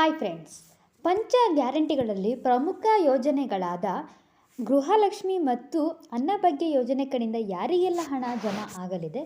Hi friends ಪಂಚ ಗ್ಯಾರಂಟಿಗಳಲ್ಲಿ ಪ್ರಮುಖ ಯೋಜನೆಗಳಾದ ಗೃಹಲಕ್ಷ್ಮಿ ಮತ್ತು ಅನ್ನಭಾಗ್ಯ ಯೋಜನೆ ಕಡೆಯಿಂದ ಯಾರಿಗೆಲ್ಲ ಹಣ ಜಮಾ ಆಗಲಿದೆ?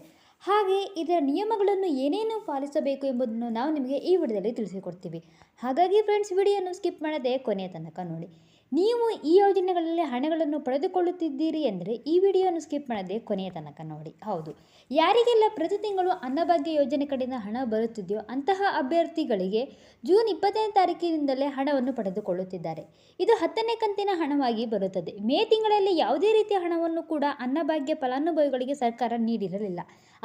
ಹಾಗೆ ಇದರ ನಿಯಮಗಳನ್ನು ಏನೇನು ಪಾಲಿಸಬೇಕು ಎಂಬುದನ್ನು ನಾವು ನಿಮಗೆ ಈ ವಿಡಿಯೋದಲ್ಲಿ ತಿಳಿಸಿಕೊಡ್ತೀವಿ. ಹಾಗಾಗಿ ಫ್ರೆಂಡ್ಸ್ ವಿಡಿಯೋನು ಸ್ಕಿಪ್ ಮಾಡದೆ ಕೊನೆಯ ತನಕ ನೋಡಿ. ನೀವು ಈ ಯೋಜನೆಗಳಲ್ಲಿ ಹಣಗಳನ್ನು ಪಡೆದುಕೊಳ್ಳುತ್ತಿದ್ದೀರಿ ಎಂದರೆ ಈ ವಿಡಿಯೋನು ಸ್ಕಿಪ್ ಮಾಡದೆ ಕೊನೆಯ ತನಕ ನೋಡಿ. ಹೌದು. ಯಾರಿಗೆಲ್ಲ ಪ್ರತಿ ತಿಂಗಳು ಅನ್ನಭಾಗ್ಯ ಯೋಜನೆ ಕಡೆಯಿಂದ ಹಣ ಬರುತ್ತಿದೆಯೋ ಅಂತಹ ಅಭ್ಯರ್ಥಿಗಳಿಗೆ ಜೂನ್ ಇಪ್ಪತ್ತನೇ ತಾರೀಕಿನಿಂದಲೇ ಹಣವನ್ನು ಪಡೆದುಕೊಳ್ಳುತ್ತಿದ್ದಾರೆ. ಇದು ಹತ್ತನೇ ಕಂತಿನ ಹಣವಾಗಿ ಬರುತ್ತದೆ. ಮೇ ತಿಂಗಳಲ್ಲಿ ಯಾವುದೇ ರೀತಿಯ ಹಣವನ್ನು ಕೂಡ ಅನ್ನಭಾಗ್ಯ ಫಲಾನುಭವಿಗಳಿಗೆ ಸರ್ಕಾರ ನೀಡಿರಲಿಲ್ಲ.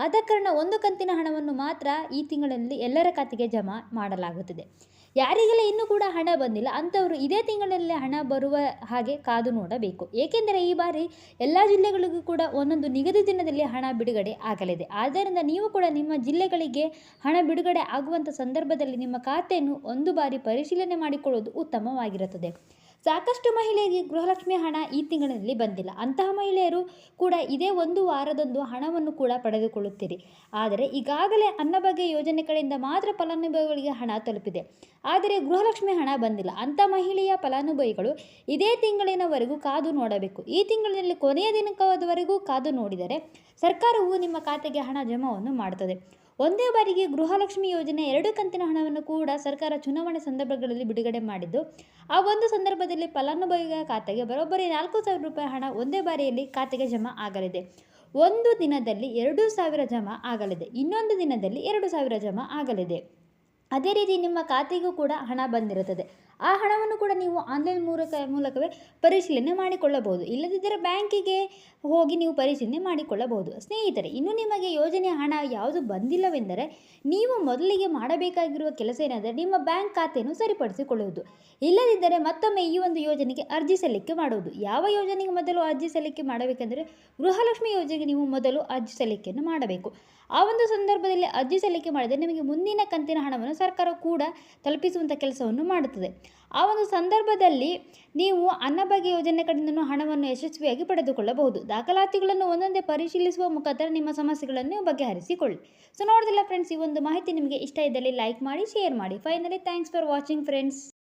ಆದ ಕಾರಣ ಒಂದು ಕಂತಿನ ಹಣವನ್ನು ಮಾತ್ರ ಈ ತಿಂಗಳಲ್ಲಿ ಎಲ್ಲರ ಖಾತೆಗೆ ಜಮಾ ಮಾಡಲಾಗುತ್ತದೆ. ಯಾರಿಗೆಲ್ಲ ಇನ್ನೂ ಕೂಡ ಹಣ ಬಂದಿಲ್ಲ, ಅಂಥವರು ಇದೇ ತಿಂಗಳಲ್ಲಿ ಹಣ ಬರುವ ಹಾಗೆ ಕಾದು ನೋಡಬೇಕು. ಏಕೆಂದರೆ ಈ ಬಾರಿ ಎಲ್ಲ ಜಿಲ್ಲೆಗಳಿಗೂ ಕೂಡ ಒಂದೊಂದು ನಿಗದಿ ದಿನದಲ್ಲಿ ಹಣ ಬಿಡುಗಡೆ ಆಗಲಿದೆ. ಆದ್ದರಿಂದ ನೀವು ಕೂಡ ನಿಮ್ಮ ಜಿಲ್ಲೆಗಳಿಗೆ ಹಣ ಬಿಡುಗಡೆ ಆಗುವಂಥ ಸಂದರ್ಭದಲ್ಲಿ ನಿಮ್ಮ ಖಾತೆಯನ್ನು ಒಂದು ಬಾರಿ ಪರಿಶೀಲನೆ ಮಾಡಿಕೊಳ್ಳುವುದು ಉತ್ತಮವಾಗಿರುತ್ತದೆ. ಸಾಕಷ್ಟು ಮಹಿಳೆಯರಿಗೆ ಗೃಹಲಕ್ಷ್ಮಿ ಹಣ ಈ ತಿಂಗಳಿನಲ್ಲಿ ಬಂದಿಲ್ಲ. ಅಂತಹ ಮಹಿಳೆಯರು ಕೂಡ ಇದೇ ಒಂದು ವಾರದಂದು ಹಣವನ್ನು ಕೂಡ ಪಡೆದುಕೊಳ್ಳುತ್ತೀರಿ ಆದರೆ ಈಗಾಗಲೇ ಅನ್ನಭಾಗ್ಯ ಯೋಜನೆ ಕಡೆಯಿಂದ ಮಾತ್ರ ಫಲಾನುಭವಿಗಳಿಗೆ ಹಣ ತಲುಪಿದೆ. ಆದರೆ ಗೃಹಲಕ್ಷ್ಮಿ ಹಣ ಬಂದಿಲ್ಲ. ಅಂಥ ಮಹಿಳೆಯ ಫಲಾನುಭವಿಗಳು ಇದೇ ತಿಂಗಳಿನವರೆಗೂ ಕಾದು ನೋಡಬೇಕು. ಈ ತಿಂಗಳಿನಲ್ಲಿ ಕೊನೆಯ ದಿನಕದವರೆಗೂ ಕಾದು ನೋಡಿದರೆ ಸರ್ಕಾರವು ನಿಮ್ಮ ಖಾತೆಗೆ ಹಣ ಜಮಾವನ್ನು ಮಾಡುತ್ತದೆ. ಒಂದೇ ಬಾರಿಗೆ ಗೃಹಲಕ್ಷ್ಮಿ ಯೋಜನೆ ಎರಡು ಕಂತಿನ ಹಣವನ್ನು ಕೂಡ ಸರ್ಕಾರ ಚುನಾವಣೆ ಸಂದರ್ಭಗಳಲ್ಲಿ ಬಿಡುಗಡೆ ಮಾಡಿದ್ದು, ಆ ಒಂದು ಸಂದರ್ಭದಲ್ಲಿ ಫಲಾನುಭವಿಗಳ ಖಾತೆಗೆ ಬರೋಬ್ಬರಿ ನಾಲ್ಕು ಸಾವಿರ ರೂಪಾಯಿ ಹಣ ಒಂದೇ ಬಾರಿಯಲ್ಲಿ ಖಾತೆಗೆ ಜಮಾ ಆಗಲಿದೆ. ಒಂದು ದಿನದಲ್ಲಿ ಎರಡು ಸಾವಿರ ಜಮಾ ಆಗಲಿದೆ. ಇನ್ನೊಂದು ದಿನದಲ್ಲಿ ಎರಡು ಸಾವಿರ ಜಮಾ ಆಗಲಿದೆ. ಅದೇ ರೀತಿ ನಿಮ್ಮ ಖಾತೆಗೂ ಕೂಡ ಹಣ ಬಂದಿರುತ್ತದೆ. ಆ ಹಣವನ್ನು ಕೂಡ ನೀವು ಆನ್ಲೈನ್ ಮೂಲಕ, ಮೂಲಕವೇ ಪರಿಶೀಲನೆ ಮಾಡಿಕೊಳ್ಳಬಹುದು. ಇಲ್ಲದಿದ್ದರೆ ಬ್ಯಾಂಕಿಗೆ ಹೋಗಿ ನೀವು ಪರಿಶೀಲನೆ ಮಾಡಿಕೊಳ್ಳಬಹುದು. ಸ್ನೇಹಿತರೆ, ಇನ್ನು ನಿಮಗೆ ಯೋಜನೆ ಹಣ ಯಾವುದು ಬಂದಿಲ್ಲವೆಂದರೆ ನೀವು ಮೊದಲಿಗೆ ಮಾಡಬೇಕಾಗಿರುವ ಕೆಲಸ ಏನೆಂದರೆ ನಿಮ್ಮ ಬ್ಯಾಂಕ್ ಖಾತೆಯನ್ನು ಸರಿಪಡಿಸಿಕೊಳ್ಳುವುದು. ಇಲ್ಲದಿದ್ದರೆ ಮತ್ತೊಮ್ಮೆ ಈ ಒಂದು ಯೋಜನೆಗೆ ಅರ್ಜಿ ಸಲ್ಲಿಕೆ ಮಾಡುವುದು. ಯಾವ ಯೋಜನೆಗೆ ಮೊದಲು ಅರ್ಜಿ ಸಲ್ಲಿಕೆ ಮಾಡಬೇಕೆಂದರೆ ಗೃಹಲಕ್ಷ್ಮಿ ಯೋಜನೆಗೆ ನೀವು ಮೊದಲು ಅರ್ಜಿ ಸಲ್ಲಿಕೆಯನ್ನು ಮಾಡಬೇಕು. ಆ ಒಂದು ಸಂದರ್ಭದಲ್ಲಿ ಅರ್ಜಿ ಸಲ್ಲಿಕೆ ಮಾಡಿದರೆ ನಿಮಗೆ ಮುಂದಿನ ಕಂತಿನ ಹಣವನ್ನು ಸರ್ಕಾರ ಕೂಡ ತಲುಪಿಸುವಂಥ ಕೆಲಸವನ್ನು ಮಾಡುತ್ತದೆ. ಆ ಒಂದು ಸಂದರ್ಭದಲ್ಲಿ ನೀವು ಅನ್ನಭಾಗ್ಯ ಯೋಜನೆ ಕಡೆಯಿಂದ ಹಣವನ್ನು ಯಶಸ್ವಿಯಾಗಿ ಪಡೆದುಕೊಳ್ಳಬಹುದು. ದಾಖಲಾತಿಗಳನ್ನು ಒಂದೊಂದೇ ಪರಿಶೀಲಿಸುವ ಮುಖಾಂತರ ನಿಮ್ಮ ಸಮಸ್ಯೆಗಳನ್ನು ಬಗೆಹರಿಸಿಕೊಳ್ಳಿ. ಸೊ ನೋಡಿದಿಲ್ಲ ಫ್ರೆಂಡ್ಸ್ ಈ ಒಂದು ಮಾಹಿತಿ ನಿಮಗೆ ಇಷ್ಟ ಇದ್ದಲ್ಲಿ ಲೈಕ್ ಮಾಡಿ ಶೇರ್ ಮಾಡಿ. Finally thanks for watching friends